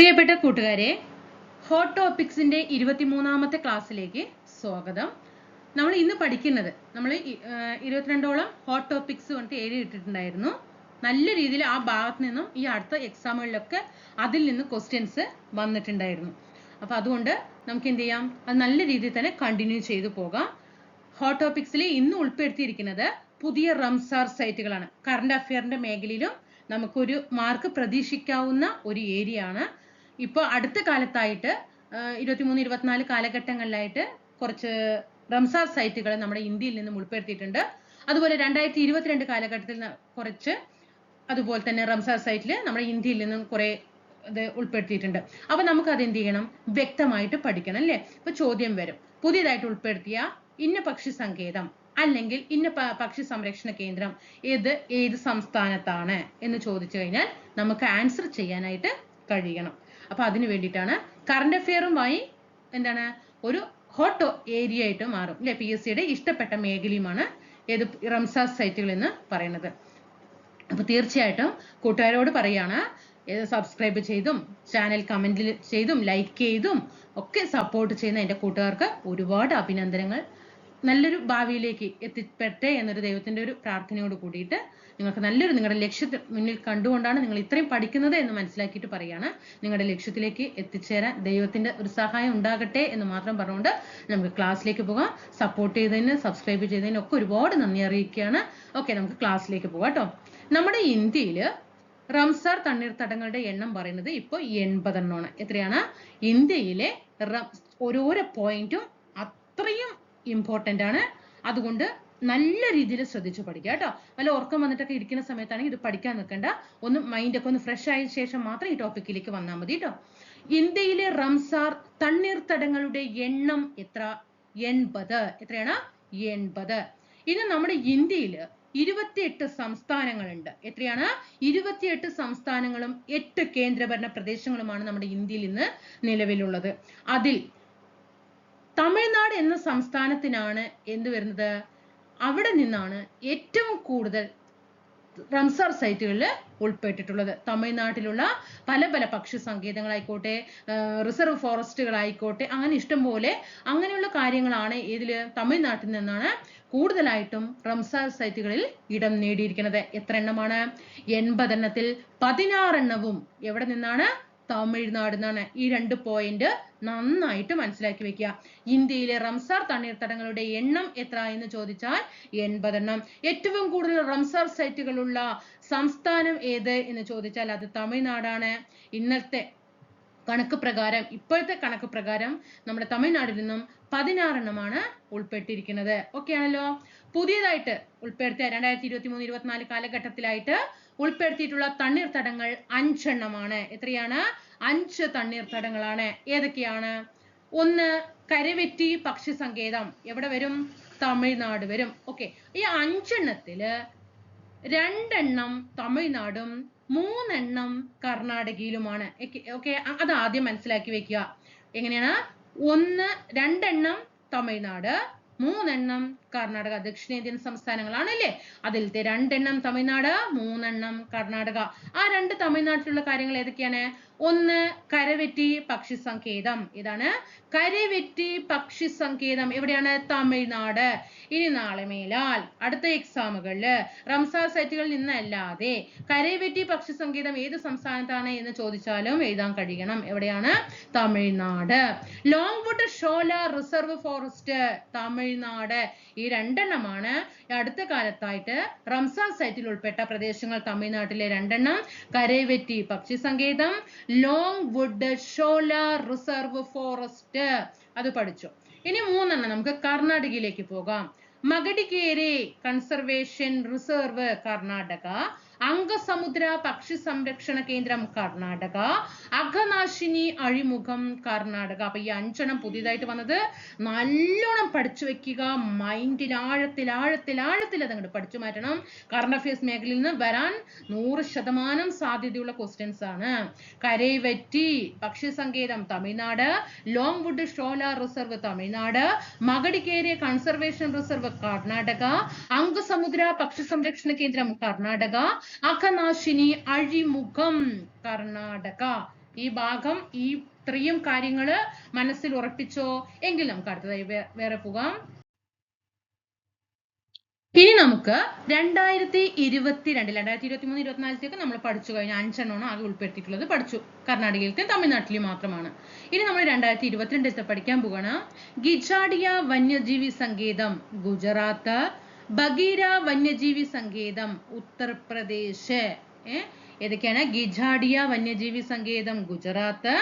പ്രിയപ്പെട്ട കൂട്ടുകാരെ ഹോട്ട് ടോപ്പിക്സിന്റെ ഇരുപത്തിമൂന്നാമത്തെ ക്ലാസ്സിലേക്ക് സ്വാഗതം. നമ്മൾ ഇന്ന് പഠിക്കുന്നത് നമ്മൾ ഇരുപത്തിരണ്ടോളം ഹോട്ട് ടോപ്പിക്സ് കൊണ്ട് എഴുതി ഇട്ടിട്ടുണ്ടായിരുന്നു. നല്ല രീതിയിൽ ആ ഭാഗത്ത് നിന്നും ഈ അടുത്ത എക്സാമുകളിലൊക്കെ അതിൽ നിന്ന് ക്വസ്റ്റ്യൻസ് വന്നിട്ടുണ്ടായിരുന്നു. അപ്പൊ അതുകൊണ്ട് നമുക്ക് എന്ത് ചെയ്യാം? അത് നല്ല രീതിയിൽ തന്നെ കണ്ടിന്യൂ ചെയ്തു പോകാം. ഹോട്ട് ടോപ്പിക്സിൽ ഇന്ന് ഉൾപ്പെടുത്തിയിരിക്കുന്നത് പുതിയ റംസാർ സൈറ്റുകളാണ് കറണ്ട് അഫെയറിന്റെ മേഖലയിലും നമുക്കൊരു മാർക്ക് പ്രതീക്ഷിക്കാവുന്ന ഒരു ഏരിയ ആണ്. ഇപ്പോൾ അടുത്ത കാലത്തായിട്ട് ഇരുപത്തിമൂന്ന് ഇരുപത്തിനാല് കാലഘട്ടങ്ങളിലായിട്ട് കുറച്ച് റംസാർ സൈറ്റുകൾ നമ്മുടെ ഇന്ത്യയിൽ നിന്നും ഉൾപ്പെടുത്തിയിട്ടുണ്ട്. അതുപോലെ രണ്ടായിരത്തി ഇരുപത്തിരണ്ട് കാലഘട്ടത്തിൽ കുറച്ച് അതുപോലെ തന്നെ റംസാർ സൈറ്റിൽ നമ്മുടെ ഇന്ത്യയിൽ നിന്നും കുറെ ഇത് ഉൾപ്പെടുത്തിയിട്ടുണ്ട്. അപ്പൊ നമുക്ക് അത് എന്ത് ചെയ്യണം? വ്യക്തമായിട്ട് പഠിക്കണം അല്ലേ? ഇപ്പൊ ചോദ്യം വരും. പുതിയതായിട്ട് ഉൾപ്പെടുത്തിയ ഇന്ന പക്ഷി സങ്കേതം അല്ലെങ്കിൽ ഇന്ന പക്ഷി സംരക്ഷണ കേന്ദ്രം ഏത് ഏത് സംസ്ഥാനത്താണ് എന്ന് ചോദിച്ചു കഴിഞ്ഞാൽ നമുക്ക് ആൻസർ ചെയ്യാനായിട്ട് കഴിയണം. അപ്പൊ അതിന് വേണ്ടിയിട്ടാണ് കറണ്ട് അഫെയറുമായി എന്താണ് ഒരു ഹോട്ട് ഏരിയ ആയിട്ട് മാറും. അല്ലെ പി എസ് സിയുടെ ഇഷ്ടപ്പെട്ട മേഖലയുമാണ് ഏത് റംസാർ സൈറ്റുകൾ എന്ന് പറയുന്നത്. അപ്പൊ തീർച്ചയായിട്ടും കൂട്ടുകാരോട് പറയാണ് സബ്സ്ക്രൈബ് ചെയ്തും ചാനൽ കമന്റിൽ ചെയ്തും ലൈക്ക് ചെയ്തും ഒക്കെ സപ്പോർട്ട് ചെയ്യുന്ന എന്റെ കൂട്ടുകാർക്ക് ഒരുപാട് അഭിനന്ദനങ്ങൾ. നല്ലൊരു ഭാവിയിലേക്ക് എത്തിപ്പെട്ടെ എന്നൊരു ദൈവത്തിന്റെ ഒരു പ്രാർത്ഥനയോട് കൂടിയിട്ട് നിങ്ങൾക്ക് നല്ലൊരു നിങ്ങളുടെ ലക്ഷ്യത്തെ മുന്നിൽ കണ്ടുകൊണ്ടാണ് നിങ്ങൾ ഇത്രയും പഠിക്കുന്നത് എന്ന് മനസ്സിലാക്കിയിട്ട് പറയാണ് നിങ്ങളുടെ ലക്ഷ്യത്തിലേക്ക് എത്തിച്ചേരാൻ ദൈവത്തിന്റെ ഒരു സഹായം ഉണ്ടാകട്ടെ എന്ന് മാത്രം പറഞ്ഞുകൊണ്ട് നമുക്ക് ക്ലാസ്സിലേക്ക് പോകാം. സപ്പോർട്ട് ചെയ്തതിന് സബ്സ്ക്രൈബ് ചെയ്തതിന് ഒക്കെ ഒരുപാട് നന്ദി അറിയിക്കുകയാണ്. ഓക്കെ നമുക്ക് ക്ലാസ്സിലേക്ക് പോകാം കേട്ടോ. നമ്മുടെ ഇന്ത്യയിൽ റംസാർ തണ്ണീർത്തടങ്ങളുടെ എണ്ണം പറയുന്നത് ഇപ്പോൾ എൺപതെണ്ണമാണ്. എത്രയാണ്? ഇന്ത്യയിലെ ഓരോരോ പോയിന്റും അത്രയും ഇമ്പോർട്ടന്റ് ആണ്. അതുകൊണ്ട് നല്ല രീതിയിൽ ശ്രദ്ധിച്ചു പഠിക്കുക കേട്ടോ. നല്ല ഉറക്കം വന്നിട്ടൊക്കെ ഇരിക്കുന്ന സമയത്താണെങ്കിൽ ഇത് പഠിക്കാൻ നിൽക്കേണ്ട. ഒന്ന് മൈൻഡൊക്കെ ഒന്ന് ഫ്രഷ് ആയ ശേഷം മാത്രം ഈ ടോപ്പിക്കിലേക്ക് വന്നാൽ മതി കേട്ടോ. ഇന്ത്യയിലെ റംസാർ തണ്ണീർത്തടങ്ങളുടെ എണ്ണം എത്ര? എൺപത്. എത്രയാണ്? എൺപത്. ഇനി നമ്മുടെ ഇന്ത്യയിൽ ഇരുപത്തിയെട്ട് സംസ്ഥാനങ്ങളുണ്ട്. എത്രയാണ്? ഇരുപത്തിയെട്ട് സംസ്ഥാനങ്ങളും എട്ട് കേന്ദ്രഭരണ പ്രദേശങ്ങളുമാണ് നമ്മുടെ ഇന്ത്യയിൽ ഇന്ന് നിലവിലുള്ളത്. അതിൽ തമിഴ്നാട് എന്ന സംസ്ഥാനത്തിനാണ് എന്ത് വരുന്നത്? അവിടെ നിന്നാണ് ഏറ്റവും കൂടുതൽ റംസാർ സൈറ്റുകളിൽ ഉൾപ്പെട്ടിട്ടുള്ളത്. തമിഴ്നാട്ടിലുള്ള പല പല പക്ഷി സങ്കേതങ്ങളായിക്കോട്ടെ റിസർവ് ഫോറസ്റ്റുകളായിക്കോട്ടെ അങ്ങനെ ഇഷ്ടം പോലെ അങ്ങനെയുള്ള കാര്യങ്ങളാണ് ഇതിൽ തമിഴ്നാട്ടിൽ നിന്നാണ് കൂടുതലായിട്ടും റംസാർ സൈറ്റുകളിൽ ഇടം നേടിയിരിക്കുന്നത്. എത്ര എണ്ണമാണ് എൺപതെണ്ണത്തിൽ പതിനാറെണ്ണവും എവിടെ നിന്നാണ് തമിഴ്നാട് എന്നാണ് ഈ രണ്ട് പോയിന്റ് നന്നായിട്ട് മനസ്സിലാക്കി വെക്കുക. ഇന്ത്യയിലെ റംസാർ തണ്ണീർത്തടങ്ങളുടെ എണ്ണം എത്ര എന്ന് ചോദിച്ചാൽ എൺപതെണ്ണം. ഏറ്റവും കൂടുതൽ റംസാർ സൈറ്റുകളുള്ള സംസ്ഥാനം ഏത് എന്ന് ചോദിച്ചാൽ അത് തമിഴ്നാടാണ്. ഇന്നത്തെ കണക്ക് പ്രകാരം ഇപ്പോഴത്തെ കണക്ക് പ്രകാരം നമ്മുടെ തമിഴ്നാട്ടിൽ നിന്നും പതിനാറെണ്ണമാണ് ഉൾപ്പെട്ടിരിക്കുന്നത്. ഓക്കെ ആണല്ലോ? പുതിയതായിട്ട് ഉൾപ്പെടുത്തിയ രണ്ടായിരത്തി ഇരുപത്തി മൂന്ന് ഇരുപത്തിനാല് കാലഘട്ടത്തിലായിട്ട് ഉൾപ്പെടുത്തിയിട്ടുള്ള തണ്ണീർത്തടങ്ങൾ അഞ്ചെണ്ണമാണ്. എത്രയാണ്? അഞ്ച് തണ്ണീർത്തടങ്ങളാണ്. ഏതൊക്കെയാണ്? ഒന്ന് കരവെറ്റി പക്ഷി സങ്കേതം എവിടെ വരും? തമിഴ്നാട് വരും. ഓക്കെ ഈ അഞ്ചെണ്ണത്തിൽ രണ്ടെണ്ണം തമിഴ്നാടും മൂന്നെണ്ണം കർണാടകയിലുമാണ്. ഓക്കെ അത് ആദ്യം മനസ്സിലാക്കി വെക്കുക. എങ്ങനെയാണ്? ഒന്ന് രണ്ടെണ്ണം തമിഴ്നാട് മൂന്നെണ്ണം കർണാടക ദക്ഷിണേന്ത്യൻ സംസ്ഥാനങ്ങളാണ് അല്ലേ അതിലത്തെ രണ്ടെണ്ണം തമിഴ്നാട് മൂന്നെണ്ണം കർണാടക. ആ രണ്ട് തമിഴ്നാട്ടിലുള്ള കാര്യങ്ങൾ ഏതൊക്കെയാണ്? ഒന്ന് കരവെറ്റി പക്ഷി സങ്കേതം. ഇതാണ് കരവെറ്റി പക്ഷി സങ്കേതം. എവിടെയാണ്? തമിഴ്നാട്. ഇനി നാളെ മേലാൽ. അടുത്ത എക്സാമുകളിൽ റംസാർ സൈറ്റുകളിൽ നിന്നല്ലാതെ കരവെറ്റി പക്ഷി സങ്കേതം ഏത് സംസ്ഥാനത്താണ് എന്ന് ചോദിച്ചാലും എഴുതാൻ കഴിയണം. എവിടെയാണ്? Tamil Nadu. Longwood Shola reserve forest Tamil Nadu. ഈ രണ്ടെണ്ണമാണ്. അടുത്ത കാലത്തായിട്ട് റംസാർ സൈറ്റിൽ ഉൾപ്പെട്ട പ്രദേശങ്ങൾ തമിഴ്നാട്ടിലെ രണ്ടെണ്ണം. കരവെറ്റി പക്ഷി സങ്കേതം long would Shola reserve forest അത് പഠിച്ചു. ഇനി മൂന്നെണ്ണം നമുക്ക് കർണാടകയിലേക്ക് പോകാം. Magadikere conservation reserve Karnataka. അംഗസമുദ്ര പക്ഷി സംരക്ഷണ കേന്ദ്രം കർണാടക. അഘനാശിനി അഴിമുഖം കർണാടക. അപ്പൊ ഈ അഞ്ചെണ്ണം പുതിയതായിട്ട് വന്നത് നല്ലോണം പഠിച്ചു വെക്കുക. മൈൻഡിൽ ആഴത്തിൽ ആഴത്തിൽ ആഴത്തിൽ അത് അങ്ങോട്ട് പഠിച്ചു മാറ്റണം. കറണ്ട് അഫയേഴ്സ് മേഖലയിൽ നിന്ന് വരാൻ നൂറ് ശതമാനം സാധ്യതയുള്ള ക്വസ്റ്റ്യൻസ് ആണ്. കരൈവറ്റി പക്ഷി സങ്കേതം Tamil Nadu long would Shola reserve Tamil Nadu മകടിക്കേരിയ കൺസർവേഷൻ റിസർവ് കർണാടക അംഗസമുദ്ര പക്ഷി സംരക്ഷണ കേന്ദ്രം കർണാടക അഘനാശിനി അഴിമുഖം കർണാടക. ഈ ഭാഗം ഈ ഇത്രയും കാര്യങ്ങൾ മനസ്സിൽ ഉറപ്പിച്ചോ? എങ്കിൽ നമുക്ക് അടുത്തതായി വേറെ പോകാം. ഇനി നമുക്ക് രണ്ടായിരത്തി ഇരുപത്തിരണ്ട് രണ്ടായിരത്തി ഇരുപത്തി മൂന്ന് ഇരുപത്തിനാലത്തേക്ക് നമ്മൾ പഠിച്ചു കഴിഞ്ഞ. അഞ്ചെണ്ണമാണ് ആകെ ഉൾപ്പെടുത്തിയിട്ടുള്ളത്. പഠിച്ചു. കർണാടകയിലേക്കും തമിഴ്നാട്ടിലെയും മാത്രമാണ്. ഇനി നമ്മൾ രണ്ടായിരത്തി ഇരുപത്തിരണ്ടിലത്തെ പഠിക്കാൻ പോകണം ഗിജാഡിയ വന്യജീവി സങ്കേതം ഗുജറാത്ത്. ബഗീര വന്യജീവി സങ്കേതം ഉത്തർപ്രദേശ് ഏ? ഏതൊക്കെയാണ്? ഗിജാഡിയ വന്യജീവി സങ്കേതം ഗുജറാത്ത്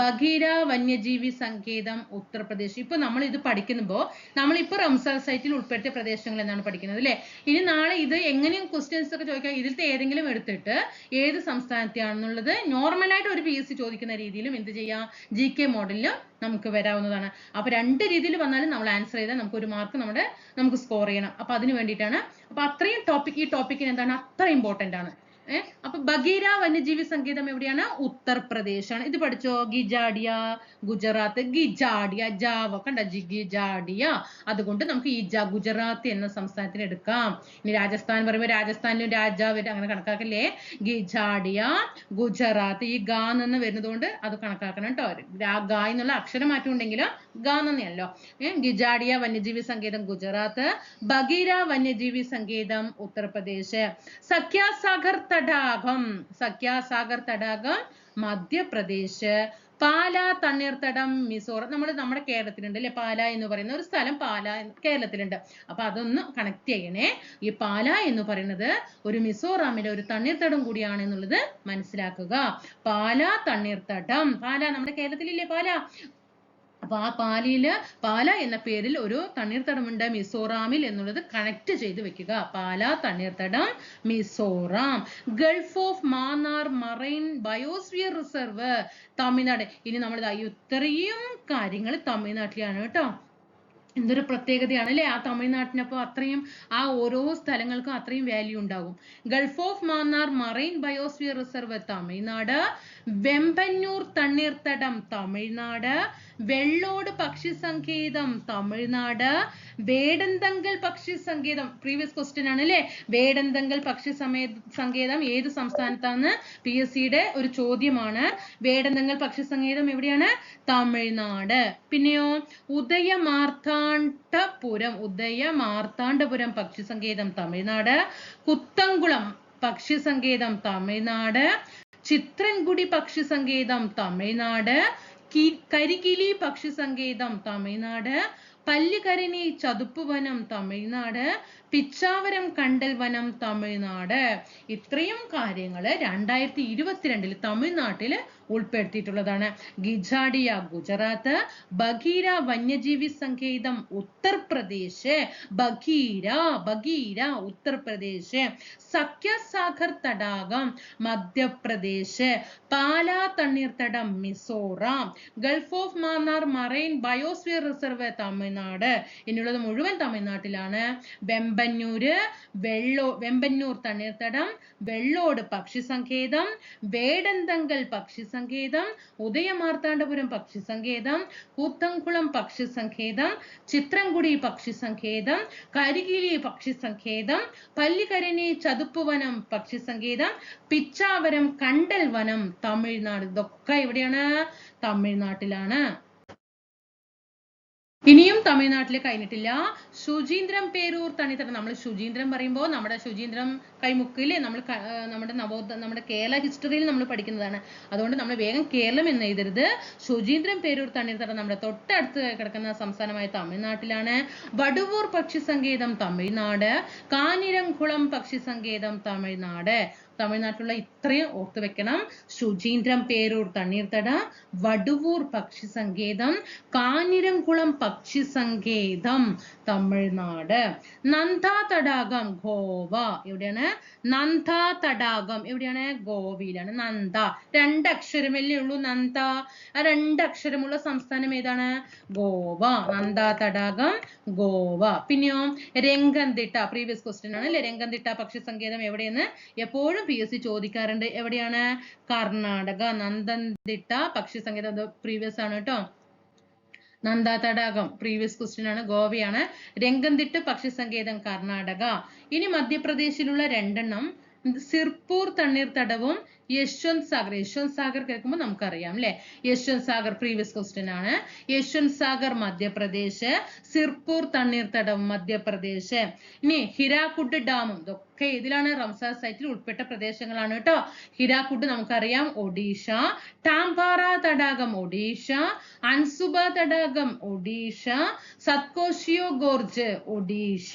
ബഗീര വന്യജീവി സങ്കേതം ഉത്തർപ്രദേശ്. ഇപ്പൊ നമ്മൾ ഇത് പഠിക്കുമ്പോൾ നമ്മളിപ്പോ റംസാർ സൈറ്റിൽ ഉൾപ്പെടുത്തിയ പ്രദേശങ്ങൾ എന്നാണ് പഠിക്കുന്നത് അല്ലെ? ഇനി നാളെ ഇത് എങ്ങനെയും ക്വസ്റ്റ്യൻസ് ഒക്കെ ചോദിക്കാം. ഇതിലത്തെ ഏതെങ്കിലും എടുത്തിട്ട് ഏത് സംസ്ഥാനത്തെയാണെന്നുള്ളത് നോർമലായിട്ട് ഒരു പി എസ് സി ചോദിക്കുന്ന രീതിയിലും എന്ത് ചെയ്യാം? ജി കെ മോഡലിലും നമുക്ക് വരാവുന്നതാണ്. അപ്പൊ രണ്ട് രീതിയിൽ വന്നാലും നമ്മൾ ആൻസർ ചെയ്താൽ നമുക്ക് ഒരു മാർക്ക് നമ്മുടെ നമുക്ക് സ്കോർ ചെയ്യണം. അപ്പൊ അതിന് വേണ്ടിയിട്ടാണ്. അപ്പൊ അത്രയും ടോപ്പിക് ഈ ടോപ്പിക്കിന് എന്താണ്? അത്ര ഇമ്പോർട്ടന്റ് ആണ്. ഏഹ് അപ്പൊ ബഗീര വന്യജീവി സങ്കേതം എവിടെയാണ്? ഉത്തർപ്രദേശ് ആണ് ഇത് പഠിച്ചോ? ഗിജാഡിയ ഗുജറാത്ത്. ഗിജാഡിയ ജാവ. കണ്ട? ഗിജാഡിയ. അതുകൊണ്ട് നമുക്ക് ഈ ഗുജറാത്ത് എന്ന സംസ്ഥാനത്തിന് എടുക്കാം. ഇനി രാജസ്ഥാൻ പറയുമ്പോൾ രാജസ്ഥാനിലും രാജാവ് അങ്ങനെ കണക്കാക്കല്ലേ? ഗിജാഡിയ ഗുജറാത്ത്. ഈ ഗാ നിന്ന് വരുന്നത് കൊണ്ട് അത് കണക്കാക്കണം കേട്ടോ. ഗാ എന്നുള്ള അക്ഷരം മാറ്റം ഉണ്ടെങ്കിലും ഗാ നന്നെയല്ലോ ഗിജാഡിയ വന്യജീവി സങ്കേതം ഗുജറാത്ത്. ബഗീര വന്യജീവി സങ്കേതം ഉത്തർപ്രദേശ്. സഖ്യാസാഗർ തടാകം സഖ്യാസാഗർ തടാകം മധ്യപ്രദേശ് പാലാ തണ്ണീർത്തടം മിസോറം. നമ്മൾ നമ്മുടെ കേരളത്തിലുണ്ട് അല്ലെ? പാല എന്ന് പറയുന്ന ഒരു സ്ഥലം പാല കേരളത്തിലുണ്ട്. അപ്പൊ അതൊന്ന് കണക്ട് ചെയ്യണേ. ഈ പാല എന്ന് പറയുന്നത് ഒരു മിസോറാമിലെ ഒരു തണ്ണീർത്തടം കൂടിയാണ് എന്നുള്ളത് മനസ്സിലാക്കുക. പാല തണ്ണീർത്തടം പാല നമ്മുടെ കേരളത്തിലില്ലേ പാല? അപ്പൊ ആ പാലിയിൽ പാല എന്ന പേരിൽ ഒരു തണ്ണീർത്തടമുണ്ട് മിസോറാമിൽ എന്നുള്ളത് കണക്ട് ചെയ്ത് വെക്കുക. Pala തണ്ണീർത്തടം Mizoram. Gulf of Mannar marine biosphere reserve Tamil Nadu. ഇനി നമ്മൾ ഇത്രയും കാര്യങ്ങൾ തമിഴ്നാട്ടിലാണ് കേട്ടോ. എന്തൊരു പ്രത്യേകതയാണ് അല്ലേ? ആ തമിഴ്നാട്ടിനപ്പോ അത്രയും ആ ഓരോ സ്ഥലങ്ങൾക്കും അത്രയും വാല്യൂ ഉണ്ടാകും gulf of Mannar marine biosphere reserve Tamil Nadu. Vembannur തണ്ണീർത്തടം Tamil Nadu Vellode പക്ഷി സങ്കേതം തമിഴ്നാട് വേടന്തങ്കൽ പക്ഷി സങ്കേതം പ്രീവിയസ് ക്വസ്റ്റ്യൻ ആണ് അല്ലേ? വേടന്തങ്കൽ പക്ഷി സമേ സങ്കേതം ഏത് സംസ്ഥാനത്താണ് പി എസ് സിയുടെ ഒരു ചോദ്യമാണ്. വേടന്തങ്കൽ പക്ഷി സങ്കേതം എവിടെയാണ്? തമിഴ്നാട്. പിന്നെയോ ഉദയമാർത്താണ്ഡപുരം ഉദയമാർത്താണ്ഡപുരം പക്ഷി സങ്കേതം തമിഴ്നാട് കുത്തംകുളം പക്ഷി സങ്കേതം തമിഴ്നാട് ചിത്രൻകുടി പക്ഷി സങ്കേതം തമിഴ്നാട് കരികിലി പക്ഷി സങ്കേതം തമിഴ്നാട് പല്ലിക്കരണി ചതുപ്പ് വനം തമിഴ്നാട് പിച്ചാവരം കണ്ടൽ വനം തമിഴ്നാട്. ഇത്രയും കാര്യങ്ങൾ രണ്ടായിരത്തി ഇരുപത്തിരണ്ടിൽ തമിഴ്നാട്ടിൽ ഉൾപ്പെടുത്തിയിട്ടുള്ളതാണ്. ഗിജാഡിയ ഗുജറാത്ത് ബഗീര വന്യജീവി സങ്കേതം ഉത്തർപ്രദേശ് ബഗീര ബഗീര ഉത്തർപ്രദേശ്. സഖ്യസാഗർ തടാകം Madhya Pradesh. Pala തണ്ണീർത്തടം Mizoram. Gulf of Mannar marine biosphere reserve Tamil Nadu. ഇനിയുള്ളത് മുഴുവൻ തമിഴ്നാട്ടിലാണ്. വെമ്പന്നൂര് വെള്ളോ വെമ്പന്നൂർ തണ്ണീർത്തടം വെള്ളോട് പക്ഷി സങ്കേതം വേടന്തങ്കൽ പക്ഷി സങ്കേതം ഉദയമാർത്താണ്ഡപുരം പക്ഷി സങ്കേതം കൂത്തംകുളം പക്ഷി സങ്കേതം ചിത്രംകുടി പക്ഷി സങ്കേതം കരികിലി പക്ഷി സങ്കേതം പല്ലിക്കരണി ചതുപ്പ് വനം പക്ഷി സങ്കേതം പിച്ചാവരം കണ്ടൽ വനം തമിഴ്നാട്. ഇതൊക്കെ എവിടെയാണ്? തമിഴ്നാട്ടിലാണ്. ഇനിയും തമിഴ്നാട്ടിൽ കഴിഞ്ഞിട്ടില്ല. ശുചീന്ദ്രം പേരൂർ തണിത്തടം നമ്മൾ ശുചീന്ദ്രം പറയുമ്പോൾ നമ്മുടെ ശുചീന്ദ്രം കൈമുക്കിൽ നമ്മൾ നമ്മുടെ നവോദ നമ്മുടെ കേരള ഹിസ്റ്ററിയിൽ നമ്മൾ പഠിക്കുന്നതാണ്. അതുകൊണ്ട് നമ്മൾ വേഗം കേരളം എന്ന് എഴുതരുത്. ശുചീന്ദ്രം പേരൂർ തണ്ണീർത്തടം നമ്മുടെ തൊട്ടടുത്ത് കിടക്കുന്ന സംസ്ഥാനമായ തമിഴ്നാട്ടിലാണ്. വടുവൂർ പക്ഷി സങ്കേതം തമിഴ്നാട്. കാഞ്ഞിരംകുളം പക്ഷി സങ്കേതം തമിഴ്നാട്. തമിഴ്നാട്ടിലുള്ള ഇത്രയും ഓർത്തു വെക്കണം. ശുചീന്ദ്രം പേരൂർ തണ്ണീർത്തട വടുവൂർ പക്ഷി സങ്കേതം കാഞ്ഞിരംകുളം പക്ഷി സങ്കേതം തമിഴ്നാട്. നന്ദ തടാകം ഗോവ എവിടെയാണ്? നന്ദ തടാകം എവിടെയാണ്? ഗോവയിലാണ്. നന്ദ. രണ്ടക്ഷരമല്ലേ ഉള്ളൂ നന്ദ. ആ രണ്ടക്ഷരമുള്ള സംസ്ഥാനം ഏതാണ്? ഗോവ. നന്ദ തടാകം ഗോവ. പിന്നെയോ രംഗന്തിട്ട പ്രീവിയസ് ക്വസ്റ്റ്യൻ ആണ്. അല്ലെ? രംഗന്തിട്ട പക്ഷി സങ്കേതം എവിടെയെന്ന്? എപ്പോഴും പി എസ് സി ചോദിക്കാറുണ്ട്. എവിടെയാണ്? കർണാടക നന്ദന്തിട്ട പക്ഷി സങ്കേതം പ്രീവിയസ് ആണ് കേട്ടോ നന്ദ തടാകം പ്രീവിയസ് ക്വസ്റ്റ്യൻ ആണ്. ഗോവയാണ്. രംഗന്തിട്ട് പക്ഷി സങ്കേതം കർണാടക. ഇനി മധ്യപ്രദേശിലുള്ള രണ്ടെണ്ണം. സിർപ്പൂർ തണ്ണീർത്തടവും യശ്വന്ത് സാഗർ. യശ്വന്ത് സാഗർ കേൾക്കുമ്പോൾ നമുക്കറിയാം അല്ലെ യശ്വന്ത് സാഗർ പ്രീവിയസ് ക്വസ്റ്റ്യൻ ആണ്. യശ്വന്ത് സാഗർ മധ്യപ്രദേശ് സിർപൂർ തണ്ണീർത്തടം മധ്യപ്രദേശ്. ഇനി ഹിരാക്കുഡ് ഡാമും ഇതൊക്കെ ഏതിലാണ്? റംസാർ സൈറ്റിൽ ഉൾപ്പെട്ട പ്രദേശങ്ങളാണ് കേട്ടോ. ഹിരാക്കുഡ് നമുക്കറിയാം. ഒഡീഷ. ടാംപാറ തടാകം ഒഡീഷ. അൻസുബ തടാകം ഒഡീഷ. സത്കോഷിയോ ഗോർജ് ഒഡീഷ.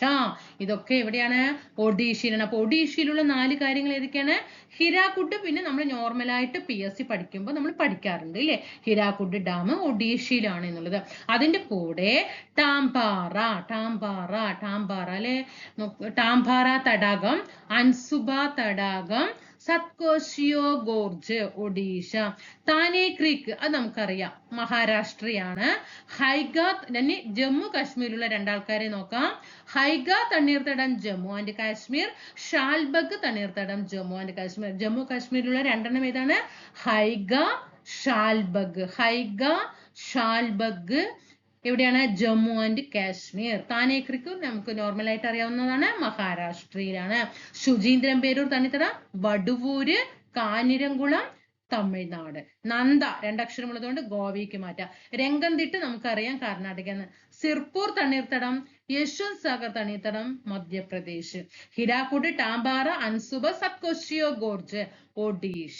ഇതൊക്കെ എവിടെയാണ്? ഒഡീഷയിലാണ്. അപ്പൊ ഒഡീഷയിലുള്ള നാല് കാര്യങ്ങൾ ഏതൊക്കെയാണ്? ഹിരാക്കുഡ് പിന്നെ നമ്മൾ നോർമലായിട്ട് പി എസ് സി പഠിക്കുമ്പോൾ നമ്മൾ പഠിക്കാറുണ്ട് ഇല്ലേ? ഹിരാക്കുഡ് ഡാം ഒഡീഷയിലാണ് എന്നുള്ളത്. അതിന്റെ കൂടെ ടാംപാറ ടാംപാറ ടാംപാറ അല്ലെ? ടാംപാറ തടാകം അൻസുബ തടാകം സത്കോഷിയോ ഗോർജ് ഒഡീഷ. താനെ ക്രീക്ക് അത് നമുക്കറിയാം. മഹാരാഷ്ട്രയാണ്. ഹൈഗാത്ത് ഇനി ജമ്മു കാശ്മീരിലുള്ള രണ്ടാൾക്കാരെ നോക്കാം. ഹൈഗ തണ്ണീർത്തടം ജമ്മു ആൻഡ് കാശ്മീർ. ഷാൽബഗ് തണ്ണീർത്തടം ജമ്മു ആൻഡ് കാശ്മീർ. ജമ്മു കാശ്മീരിലുള്ള രണ്ടെണ്ണം ഏതാണ്? ഹൈഗ ഷാൽബഗ്. ഹൈഗ ഷാൽബഗ്. എവിടെയാണ്? ജമ്മു ആൻഡ് കാശ്മീർ. താനെ ക്രിക്ക് നമുക്ക് നോർമൽ ആയിട്ട് അറിയാവുന്നതാണ് മഹാരാഷ്ട്രയിലാണ്. ശുചീന്ദ്രൻ പേരൂർ തണ്ണിത്തട വടുവൂര് കാനിരംകുളം തമിഴ്നാട്. നന്ദ രണ്ടക്ഷരമുള്ളതുകൊണ്ട് ഗോവയ്ക്ക് മാറ്റാം. രംഗംതിട്ട് നമുക്കറിയാം കർണാടക സിർപൂർ തണ്ണീർത്തടം യശ്വന്ത് സാഗർ തണിത്തടം മധ്യപ്രദേശ്. ഹിരാക്കുട് ടാമ്പാറ അൻസുബ സത്കോശിയോ ഗോർജ് ഒഡീഷ.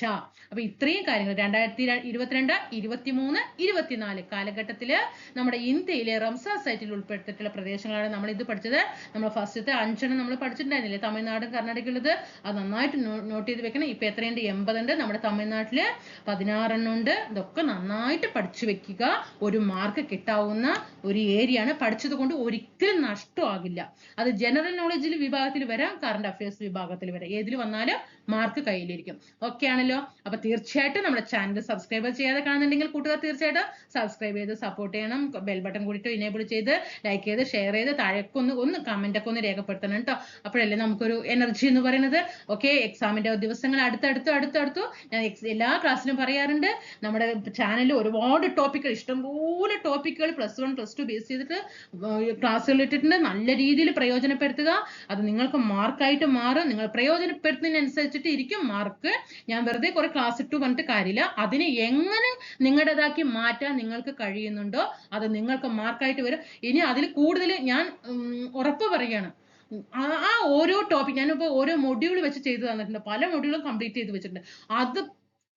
അപ്പൊ ഇത്രയും കാര്യങ്ങൾ രണ്ടായിരത്തി ഇരുപത്തിരണ്ട് ഇരുപത്തിമൂന്ന് ഇരുപത്തിനാല് കാലഘട്ടത്തിൽ നമ്മുടെ ഇന്ത്യയിലെ റംസാർ സൈറ്റിൽ ഉൾപ്പെടുത്തിയിട്ടുള്ള പ്രദേശങ്ങളാണ് നമ്മൾ ഇത് പഠിച്ചത്. നമ്മൾ ഫസ്റ്റത്തെ അഞ്ചെണ്ണം നമ്മൾ പഠിച്ചിട്ടുണ്ടായിരുന്നില്ലേ? തമിഴ്നാടും കർണാടകയിലുള്ളത് അത് നന്നായിട്ട് നോട്ട് ചെയ്ത് വെക്കണം. ഇപ്പൊ എത്രയുണ്ട്? എൺപതുണ്ട്. നമ്മുടെ തമിഴ്നാട്ടിൽ പതിനാറെണ്ണം ഉണ്ട്. ഇതൊക്കെ നന്നായിട്ട് പഠിച്ചു വെക്കുക. ഒരു മാർക്ക് കിട്ടാവുന്ന ഒരു ഏരിയ ആണ് പഠിച്ചത് കൊണ്ട് ഒരിക്കലും നഷ്ടമാകില്ല. അത് ജനറൽ നോളജിൽ വിഭാഗത്തിൽ വരാം കറണ്ട് അഫയേഴ്സ് വിഭാഗത്തിൽ വരാം. ഏതിൽ വന്നാലും മാർക്ക് കയ്യിലിരിക്കും. ഓക്കെ ആണല്ലോ? അപ്പൊ തീർച്ചയായിട്ടും നമ്മുടെ ചാനൽ സബ്സ്ക്രൈബ് ചെയ്യാതെ കാണുന്നുണ്ടെങ്കിൽ കൂട്ടുകാർ തീർച്ചയായിട്ടും സബ്സ്ക്രൈബ് ചെയ്ത് സപ്പോർട്ട് ചെയ്യണം. ബെൽ ബട്ടൺ കൂടിയിട്ട് ഇനേബിൾ ചെയ്ത് ലൈക്ക് ചെയ്ത് ഷെയർ ചെയ്ത് താഴേക്കൊന്ന് ഒന്ന് കമന്റ് ഒക്കെ ഒന്ന് രേഖപ്പെടുത്തണം കേട്ടോ അപ്പോഴല്ലേ നമുക്കൊരു എനർജി എന്ന് പറയുന്നത്. ഓക്കെ എക്സാമിന്റെ ദിവസങ്ങൾ അടുത്തടുത്ത് അടുത്തടുത്തു ഞാൻ എല്ലാ ക്ലാസ്സിലും പറയാറുണ്ട്. നമ്മുടെ ചാനലിൽ ഒരുപാട് ടോപ്പിക്കുകൾ ഇഷ്ടംപോലെ ടോപ്പിക്കുകൾ plus one plus two base ചെയ്തിട്ട് ക്ലാസ്സുകൾ ഇട്ടിട്ടുണ്ട്. നല്ല രീതിയിൽ പ്രയോജനപ്പെടുത്തുക. അത് നിങ്ങൾക്ക് മാർക്കായിട്ട് മാറും. നിങ്ങൾ പ്രയോജനപ്പെടുത്തുന്നതിനനുസരിച്ചിട്ട് ഇരിക്കും മാർക്ക് ഞാൻ വെറുതെ കുറെ ക്ലാസ് ഇട്ടു പറഞ്ഞിട്ട് കാര്യമില്ല. അതിനെ എങ്ങനെ നിങ്ങളുടേതാക്കി മാറ്റാൻ നിങ്ങൾക്ക് കഴിയുന്നുണ്ടോ അത് നിങ്ങൾക്ക് മാർക്കായിട്ട് വരും. ഇനി അതിൽ കൂടുതൽ ഞാൻ ഉറപ്പ് പറയുകയാണ്. ആ ആ ഓരോ ടോപ്പിക് ഞാനിപ്പോ ഓരോ മൊഡ്യൂൾ വെച്ച് ചെയ്തു തന്നിട്ടുണ്ട്. പല മൊഡ്യൂളും കംപ്ലീറ്റ് ചെയ്ത് വെച്ചിട്ടുണ്ട്. അത്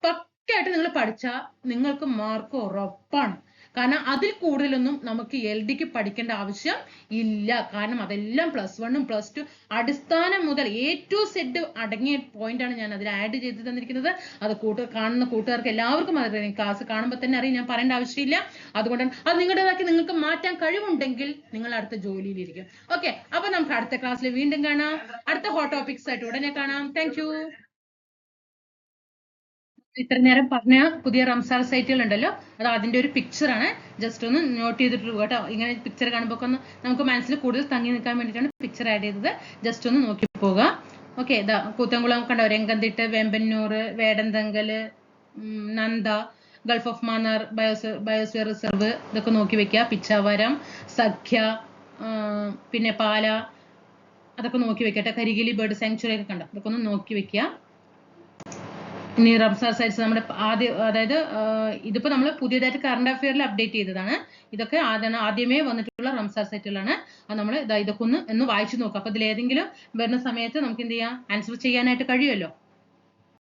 പക്കായിട്ട് നിങ്ങൾ പഠിച്ചാൽ നിങ്ങൾക്ക് മാർക്ക് ഉറപ്പാണ്. കാരണം അതിൽ കൂടുതലൊന്നും നമുക്ക് എൽ ഡിക്ക് പഠിക്കേണ്ട ആവശ്യം ഇല്ല. കാരണം അതെല്ലാം പ്ലസ് വണ്ണും പ്ലസ് ടു അടിസ്ഥാനം മുതൽ എ ടു സെഡ് അടങ്ങിയ പോയിന്റ് ആണ് ഞാൻ അതിൽ ആഡ് ചെയ്ത് തന്നിരിക്കുന്നത്. അത് കൂട്ടു കാണുന്ന കൂട്ടുകാർക്ക് എല്ലാവർക്കും അറിയാം. ക്ലാസ് കാണുമ്പോൾ തന്നെ അറിയാം. ഞാൻ പറയേണ്ട ആവശ്യമില്ല. അതുകൊണ്ടാണ് അത് നിങ്ങളുടേതാക്കി നിങ്ങൾക്ക് മാറ്റാൻ കഴിവുണ്ടെങ്കിൽ നിങ്ങൾ അടുത്ത ജോലിയിലിരിക്കും. ഓക്കെ അപ്പൊ നമുക്ക് അടുത്ത ക്ലാസ്സിൽ വീണ്ടും കാണാം. അടുത്ത ഹോട്ട് ടോപ്പിക്സ് ആയിട്ട് ഉടനെ കാണാം. താങ്ക് ഇത്ര നേരം പറഞ്ഞ പുതിയ റംസാർ സൈറ്റുകൾ ഉണ്ടല്ലോ അത് അതിന്റെ ഒരു പിക്ചർ ആണ്. ജസ്റ്റ് ഒന്ന് നോട്ട് ചെയ്തിട്ട് കേട്ടോ. ഇങ്ങനെ പിക്ചർ കാണുമ്പോൾ ഒന്ന് നമുക്ക് മനസ്സിൽ കൂടുതൽ തങ്ങി നിൽക്കാൻ വേണ്ടിയിട്ടാണ് പിക്ചർ ആഡ് ചെയ്തത്. ജസ്റ്റ് ഒന്ന് നോക്കി പോവുക ഓക്കെ ഇതാ കൂത്തൻകുളം കണ്ടോ? Ranganathittu Vembannur Vedanthangal Nanda Gulf of Mannar bios biosphere reserve ഇതൊക്കെ നോക്കി വെക്കുക. പിച്ചാവരം സഖ്യ പിന്നെ പാല അതൊക്കെ നോക്കി വെക്കട്ടെ കരികിലി ബേർഡ് സാങ്ച്വറി ഒക്കെ കണ്ടോ? ഇതൊക്കെ ഒന്ന് നോക്കി വെക്കുക. ഇനി റംസാർ സൈറ്റ്സ് നമ്മുടെ ആദ്യ അതായത് ഇതിപ്പോ നമ്മൾ പുതിയതായിട്ട് കറണ്ട് അഫെയറിൽ അപ്ഡേറ്റ് ചെയ്തതാണ്. ഇതൊക്കെ ആദ്യം ആദ്യമേ വന്നിട്ടുള്ള റംസാർ സൈറ്റുകളാണ് അത് നമ്മൾ ഇതൊക്കെ ഒന്ന് ഒന്ന് വായിച്ചു നോക്കാം. അപ്പൊ ഇതിലേതെങ്കിലും വരുന്ന സമയത്ത് നമുക്ക് എന്ത് ചെയ്യാം? ആൻസർ ചെയ്യാനായിട്ട് കഴിയുമല്ലോ?